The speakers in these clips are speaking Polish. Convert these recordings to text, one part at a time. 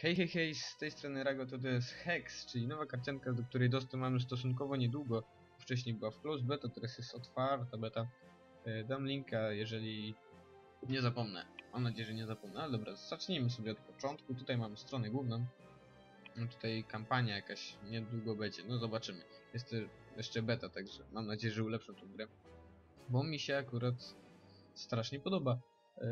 Hej, hej, hej, z tej strony Rago to, jest Hex, czyli nowa karcianka, do której dostęp mamy stosunkowo niedługo. Wcześniej była w close beta, teraz jest otwarta beta. E, Dam linka, jeżeli nie zapomnę. Mam nadzieję, że nie zapomnę, ale dobra, zacznijmy sobie od początku. Tutaj mamy stronę główną. No tutaj kampania jakaś niedługo będzie, no zobaczymy. Jest jeszcze beta, także mam nadzieję, że ulepszą tą grę. Bo mi się akurat strasznie podoba. E,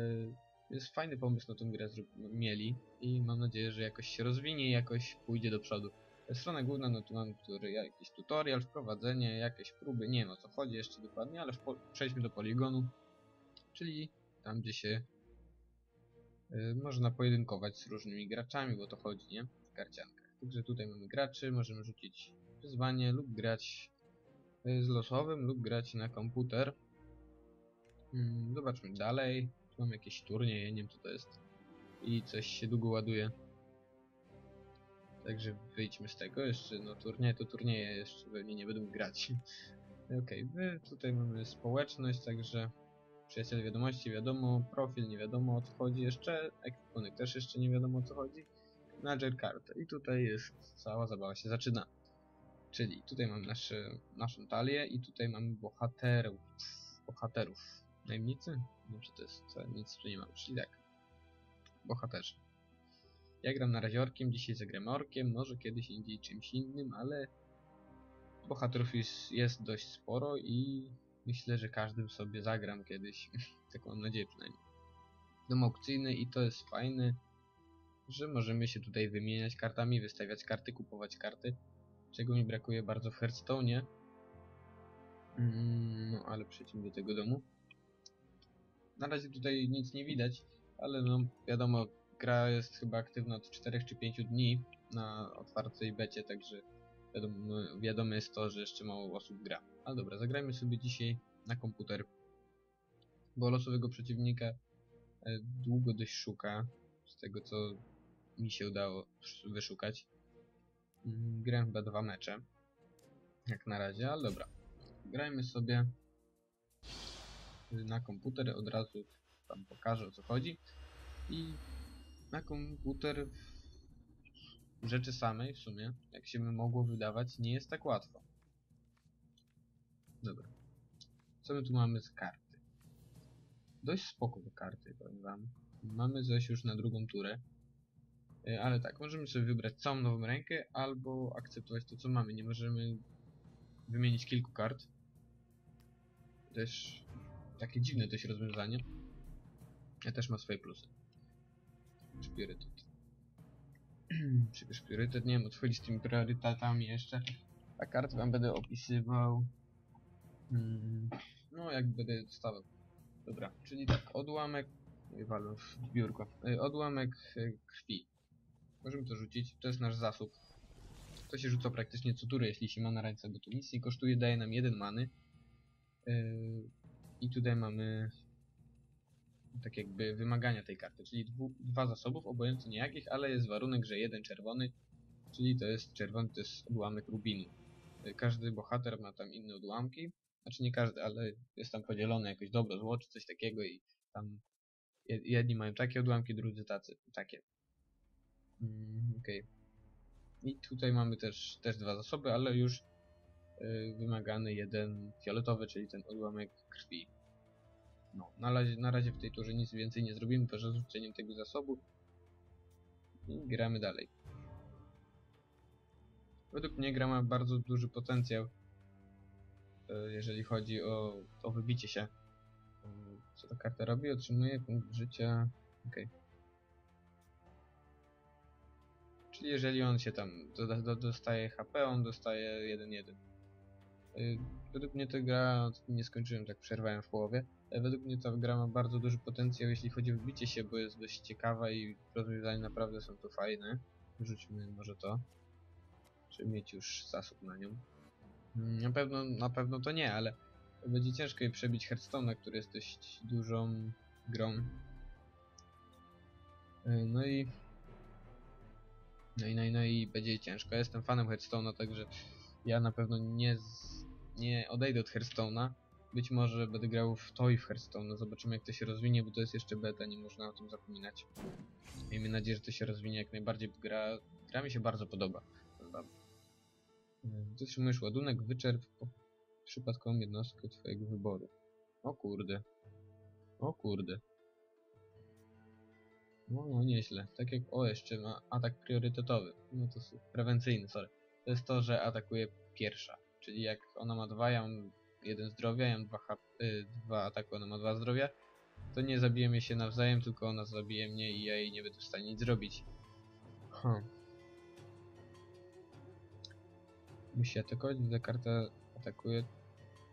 jest fajny pomysł na tą grę mieli i mam nadzieję, że jakoś się rozwinie i jakoś pójdzie do przodu. Strona główna, no tu mam który, jakiś tutorial, wprowadzenie, jakieś próby, nie wiem o co chodzi jeszcze dokładnie, ale przejdźmy do poligonu, czyli tam gdzie się y, można pojedynkować z różnymi graczami, bo to chodzi, nie? W karciankach. Także tutaj mamy graczy, możemy rzucić wyzwanie lub grać y, z losowym lub grać na komputer. Mm, Zobaczmy dalej. Mam jakieś turnieje, nie wiem co to jest. I coś się długo ładuje. Także wyjdźmy z tego. Jeszcze, no turnieje to turnieje, jeszcze pewnie nie mógł grać. Okej, wy tutaj mamy społeczność, także przyjaciele wiadomości wiadomo, profil nie wiadomo o co chodzi jeszcze, ekwipunek też jeszcze nie wiadomo o co chodzi. Manager kartę i tutaj jest cała zabawa się zaczyna. Czyli tutaj mamy nasze, naszą talię i tutaj mamy bohaterów. Bohaterów. Najemnicy? Nie wiem, to jest, to nic tu nie ma, czyli tak. Bohaterzy. Ja gram na razie orkiem, dzisiaj zagram orkiem, może kiedyś indziej czymś innym, ale bohaterów jest, jest dość sporo i myślę, że każdym sobie zagram kiedyś. Taką mam nadzieję przynajmniej. Dom aukcyjny i to jest fajne, że możemy się tutaj wymieniać kartami, wystawiać karty, kupować karty, czego mi brakuje bardzo w Hearthstone'ie. Mm, No, ale przejdźmy do tego domu. Na razie tutaj nic nie widać, ale no wiadomo, gra jest chyba aktywna od 4 czy 5 dni na otwartej becie, także wiadomo, wiadome jest to, że jeszcze mało osób gra. Ale dobra, zagrajmy sobie dzisiaj na komputer, bo losowego przeciwnika e, długo dość szuka, z tego co mi się udało sz- wyszukać. Mm, Grałem chyba dwa mecze, jak na razie, ale dobra. Grajmy sobie na komputer, od razu wam pokażę o co chodzi. I na komputer w rzeczy samej w sumie, jak się by mogło wydawać, nie jest tak łatwo. Dobra. Co my tu mamy z karty? Dość spoko te karty, powiem wam. Mamy coś już na drugą turę. E, Ale tak, możemy sobie wybrać całą nową rękę, albo akceptować to, co mamy. Nie możemy wymienić kilku kart. Też takie dziwne dość rozwiązanie. Ja też ma swoje plusy. Priorytet. Przybierz priorytet, nie wiem o co chodzi z tymi priorytetami jeszcze. A kart wam będę opisywał. Hmm, no jak będę dostawał. Dobra, czyli tak, odłamek. Walę w biurko. Y, Odłamek y, krwi. Możemy to rzucić, to jest nasz zasób. To się rzuca praktycznie co turę, jeśli się ma na ręce, bo to nic nie kosztuje, daje nam jeden many. Yy, I tutaj mamy tak jakby wymagania tej karty, czyli dwu, dwa zasobów, obojętnie jakich, ale jest warunek, że jeden czerwony, czyli to jest czerwony, to jest odłamek rubinu. Każdy bohater ma tam inne odłamki, znaczy nie każdy, ale jest tam podzielone jakoś dobro, zło czy coś takiego i tam jed- jedni mają takie odłamki, drudzy tacy, takie. Mm, Okej. I tutaj mamy też, też dwa zasoby, ale już wymagany jeden fioletowy, czyli ten odłamek krwi. No, na razie, na razie w tej turze nic więcej nie zrobimy poza rzuceniem tego zasobu. I gramy dalej. Według mnie gra ma bardzo duży potencjał, y, jeżeli chodzi o, o wybicie się. Y, Co ta karta robi? Otrzymuje punkt życia. Okej. Czyli jeżeli on się tam dostaje HP, on dostaje 1-1. Y, Według mnie ta gra, nie skończyłem, tak przerwałem w połowie. e, Według mnie ta gra ma bardzo duży potencjał, jeśli chodzi o wybicie się, bo jest dość ciekawa i rozwiązania naprawdę są tu fajne. Rzućmy może to. Czy mieć już zasób na nią. Mm, Na pewno, na pewno to nie, ale będzie ciężko jej przebić Hearthstone'a, który jest dość dużą grą. Y, No i no i, no i, no i będzie ciężko. Ja jestem fanem Hearthstone'a, także ja na pewno nie, z, nie odejdę od Hearthstone'a. być może będę grał w to i w Hearthstone. Zobaczymy jak to się rozwinie, bo to jest jeszcze beta, nie można o tym zapominać. Miejmy nadzieję, że to się rozwinie jak najbardziej, gra, gra mi się bardzo podoba. Zatrzymujesz ładunek, wyczerp przypadkową jednostkę twojego wyboru. O kurde. O kurde. No, no nieźle. Tak jak o jeszcze ma atak priorytetowy. No to prewencyjny, sorry. To jest to, że atakuje pierwsza. Czyli jak ona ma dwa, ja mam jeden zdrowia, ja mam dwa, hap, y, ataku, ona ma dwa zdrowia, to nie zabijemy się nawzajem, tylko ona zabije mnie i ja jej nie będę w stanie nic zrobić. Huh. Musi atakować, gdy karta atakuje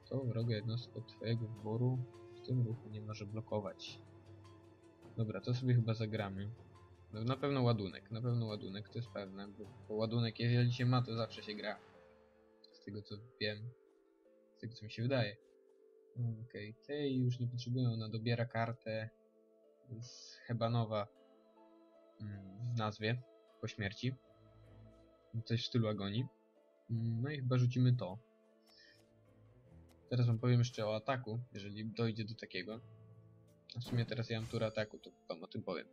to wroga jednostka twojego wyboru w tym ruchu nie może blokować. Dobra, to sobie chyba zagramy. No, na pewno ładunek, na pewno ładunek, to jest pewne, bo, bo ładunek jeżeli się ma, to zawsze się gra. Z tego co wiem, z tego co mi się wydaje. Okej, tej już nie potrzebują, ona dobiera kartę z Hebanowa mm, w nazwie, po śmierci. Coś w stylu agonii. Mm, No i chyba rzucimy to. Teraz wam powiem jeszcze o ataku, jeżeli dojdzie do takiego. W sumie teraz ja mam turę ataku, to wam o tym powiem.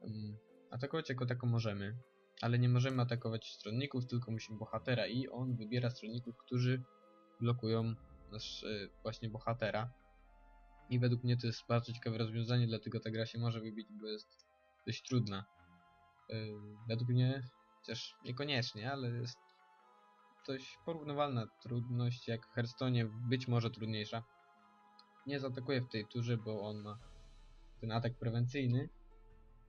Um, atakować jako tako możemy, ale nie możemy atakować stronników, tylko musimy bohatera i on wybiera stronników, którzy blokują nasz y, właśnie bohatera. I według mnie to jest bardzo ciekawe rozwiązanie, dlatego ta gra się może wybić, bo jest dość trudna. Y, według mnie, chociaż niekoniecznie, ale jest dość porównywalna trudność jak w Hearthstone, być może trudniejsza. Nie zaatakuje w tej turze, bo on ma ten atak prewencyjny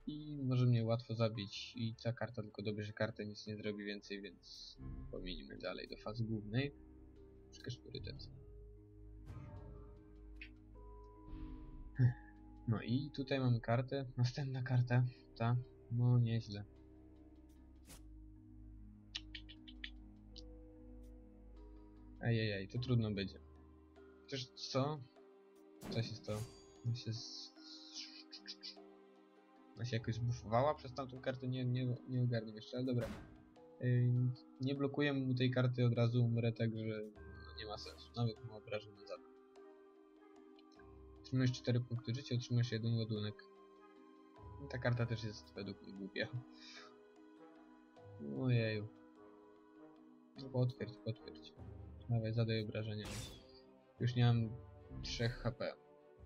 i może mnie łatwo zabić i ta karta tylko dobierze kartę, nic nie zrobi więcej, więc pominimy dalej do fazy głównej. Przekaż priorytet. No i tutaj mamy kartę, następna karta, ta, no nieźle. Ajajaj, to trudno będzie. Chociaż co? Co się stało? On się z... Ona się jakoś zbufowała przez tamtą kartę? Nie, nie, nie ogarnę jeszcze, ale dobra. Nie blokuję mu tej karty, od razu umrę, także no, nie ma sensu. Nawet mu obrażenia za to. Otrzymujesz 4 punkty życia, otrzymujesz jeden ładunek. Ta karta też jest według mnie głupia. Ojeju. No potwierdź, potwierdź. Dawaj, zadaj obrażenia. Już nie mam 3 HP.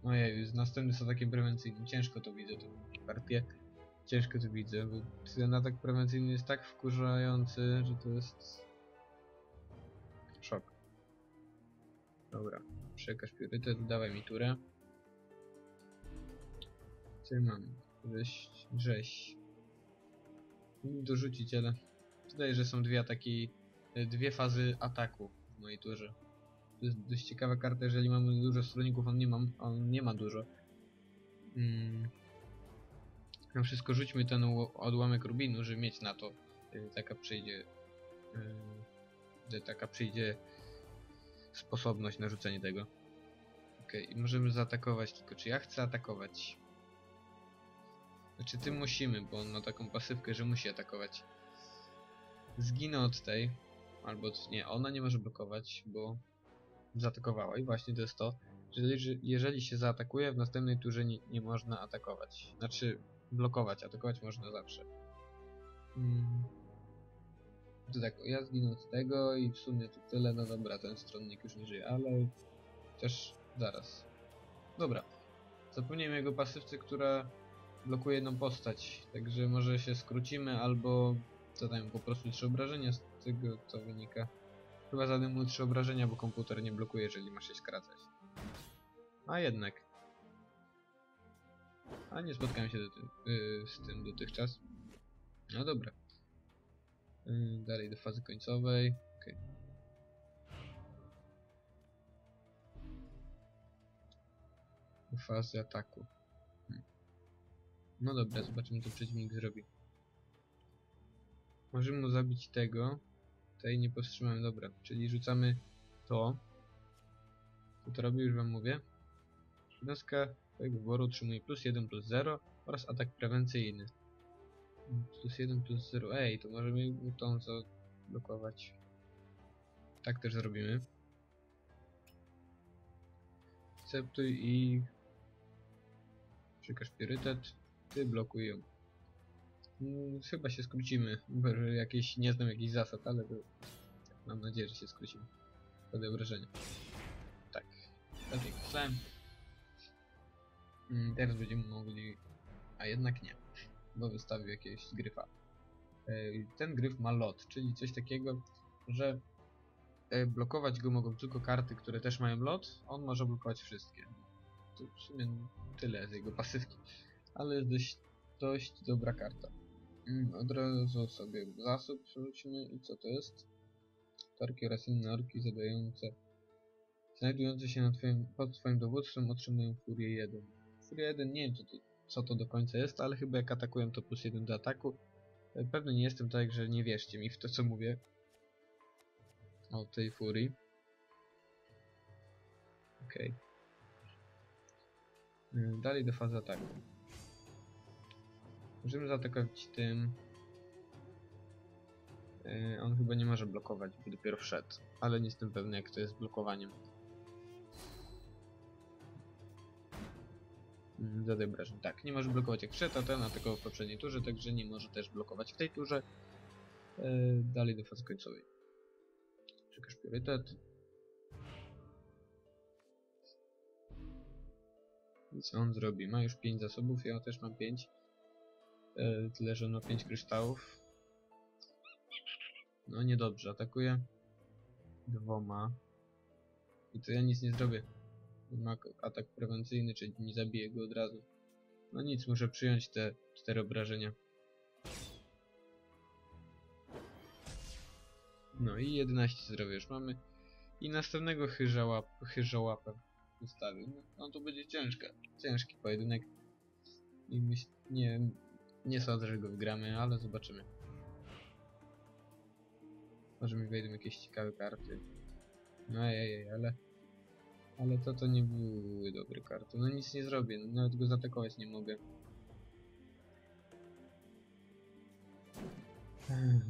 Ojej, z następny z atakiem prewencyjnym. Ciężko to widzę, tą partię. Ciężko to widzę, bo ten atak prewencyjny jest tak wkurzający, że to jest... Szok. Dobra, przekaż priorytet, dawaj mi turę. Co ja mam? Rzeź, rzeź. Dorzucić, ale... Wydaje, że są dwie ataki, dwie fazy ataku w mojej turze. To jest dość ciekawa karta, jeżeli mamy dużo stronników, on nie, mam, on nie ma dużo. Mm. Na wszystko rzućmy ten odłamek rubinu, żeby mieć na to. y, Taka przyjdzie. y, Że taka przyjdzie sposobność na rzucenie tego. Okej, i możemy zaatakować, tylko czy ja chcę atakować? Znaczy ty musimy, bo on ma taką pasywkę, że musi atakować. Zginę od tej. Albo nie, ona nie może blokować, bo zaatakowała. I właśnie to jest to, że jeżeli, jeżeli się zaatakuje, w następnej turze nie, nie można atakować. Znaczy blokować, atakować można zawsze. Mm. To tak, ja zginę od tego i w sumie to tyle. No dobra, ten stronnik już nie żyje, ale też zaraz. Dobra. Zapomniałem jego pasywce, która blokuje jedną postać. Także może się skrócimy, albo zadaję po prostu trzy obrażenia z tego, co wynika. Chyba zadam mu trzy obrażenia, bo komputer nie blokuje, jeżeli ma się skracać. A jednak. A nie spotkałem się do yy, z tym dotychczas. No dobra. Yy, dalej do fazy końcowej. Okej. Do fazy ataku. Hmm. No dobra, zobaczymy co przeciwnik zrobi. Możemy mu zabić tego. Tutaj nie powstrzymałem, dobra. Czyli rzucamy to. Co to robi, już wam mówię. Jednostka twojego wyboru otrzymuje plus 1 plus 0 oraz atak prewencyjny. Plus 1 plus 0. Ej, to możemy mu tą zablokować. Tak też zrobimy. Akceptuj i... Przykaż priorytet. Ty blokuj ją. Mm, chyba się skrócimy, jakieś, nie znam jakichś zasad, ale to, mam nadzieję, że się skrócimy. Podaj wrażenie. Tak, tak jak myślałem. Mm, Teraz będziemy mogli... A jednak nie, bo wystawił jakiegoś gryfa. E, Ten gryf ma lot, czyli coś takiego, że e, blokować go mogą tylko karty, które też mają lot, on może blokować wszystkie. To w sumie tyle z jego pasywki, ale jest dość, dość dobra karta. Mm, Od razu sobie zasób rzućmy i co to jest? Torki oraz inne orki zadające znajdujące się na twoim, pod twoim dowództwem otrzymują Furię 1. Furia 1 nie wiem co to, co to do końca jest, ale chyba jak atakują to plus 1 do ataku. E, Pewny nie jestem tak, że nie wierzcie mi w to co mówię o tej furii. Okej. Y, Dalej do fazy ataku. Możemy zaatakować tym. Y, On chyba nie może blokować, bo dopiero wszedł. Ale nie jestem pewny jak to jest blokowaniem. Zadaj obrażeń. Tak, nie może blokować jak wszedł, a ten atakował w poprzedniej turze, także nie może też blokować w tej turze. Y, Dalej do fazy końcowej. Czekasz priorytet. I co on zrobi? Ma już 5 zasobów, ja też mam 5. E, tyle, że on ma 5 kryształów. No niedobrze, atakuje dwoma. I to ja nic nie zrobię. Ma atak prewencyjny, czyli nie zabiję go od razu. No nic, muszę przyjąć te 4 obrażenia. No i 11 zdrowia już mamy. I następnego chyżałap, chyżołapę wystawił. No, no to będzie ciężka, ciężki pojedynek. I myśl, nie, nie sądzę, że go wygramy, ale zobaczymy. Może mi wejdą jakieś ciekawe karty. No ej, ale... Ale to to nie były dobre karty. No nic nie zrobię, no, nawet go zaatakować nie mogę.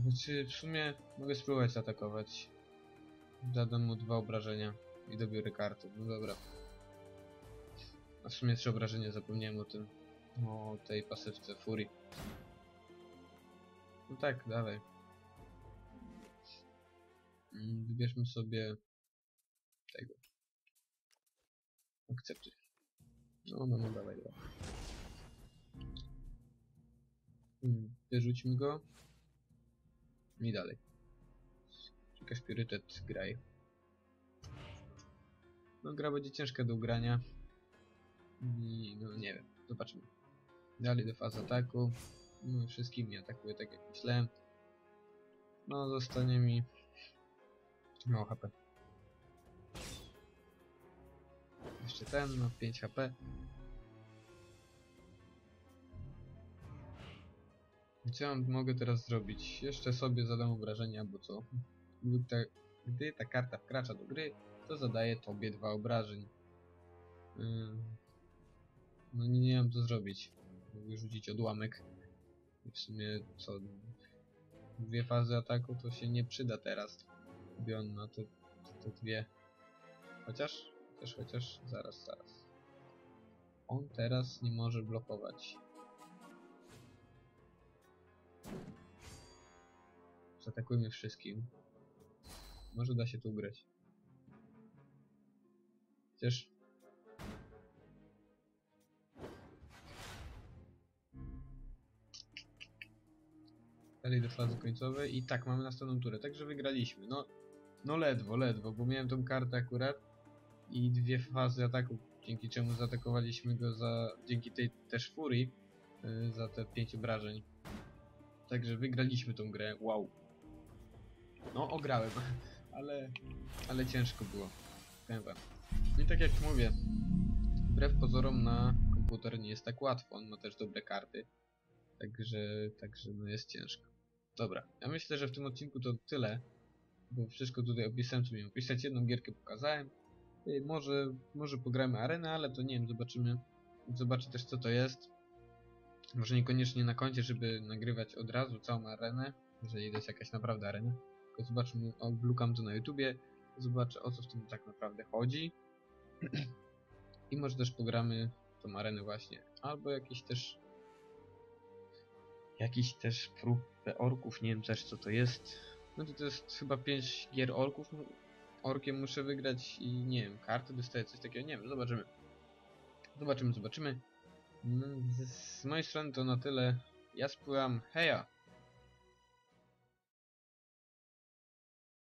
Znaczy, w sumie mogę spróbować zaatakować. Zadam mu dwa obrażenia i dobiorę karty. No dobra. A w sumie trzy obrażenia, zapomniałem o tym. O tej pasywce Furii. No tak, dawaj. Mm, Wybierzmy sobie tego. Akceptuj. No, no, no, dawaj, dawaj. Mm, Wyrzućmy go. I dalej. Jakaś priorytet graj. No gra będzie ciężka do ugrania. I no nie wiem, zobaczymy. Dalej do fazy ataku. No wszystkimi atakuję tak jak myślałem. No zostanie mi mało HP. Jeszcze ten, no 5 HP. Co ja mogę teraz zrobić? Jeszcze sobie zadam obrażenia, albo co? Gdy ta, gdy ta karta wkracza do gry, to zadaje tobie dwa obrażeń. No nie, nie wiem co zrobić. Mogę rzucić odłamek. I w sumie co? Dwie fazy ataku to się nie przyda teraz. Gdy on ma te, te dwie. Chociaż, chociaż, chociaż, zaraz, zaraz. On teraz nie może blokować. Zaatakujmy wszystkim. Może da się tu ugrać. Chociaż... Dalej do fazy końcowej i tak, mamy następną turę, także wygraliśmy. No, no ledwo, ledwo, bo miałem tą kartę akurat i dwie fazy ataku, dzięki czemu zaatakowaliśmy go za, dzięki tej też furii, yy, za te 5 obrażeń. Także wygraliśmy tą grę, wow. No, ograłem, ale, ale ciężko było. Powiem wam. I tak jak mówię, wbrew pozorom na komputer nie jest tak łatwo, on ma też dobre karty. Także, także no jest ciężko. Dobra, ja myślę, że w tym odcinku to tyle, bo wszystko tutaj opisałem, co miałem opisać. Jedną gierkę pokazałem. Y, Może, może pogramy arenę, ale to nie wiem, zobaczymy. Zobaczę też co to jest. Może niekoniecznie na koncie, żeby nagrywać od razu całą arenę, jeżeli to jest jakaś naprawdę arena. Tylko zobaczmy, oglukam to na YouTubie, zobaczę o co w tym tak naprawdę chodzi. I może też pogramy tą arenę właśnie. Albo jakiś też... Jakiś też próbę orków, nie wiem też co to jest. No to to jest chyba 5 gier orków. Orkiem muszę wygrać i nie wiem, karty dostaję, coś takiego, nie wiem, zobaczymy. Zobaczymy, zobaczymy. Z, z mojej strony to na tyle. Ja spływam, heja!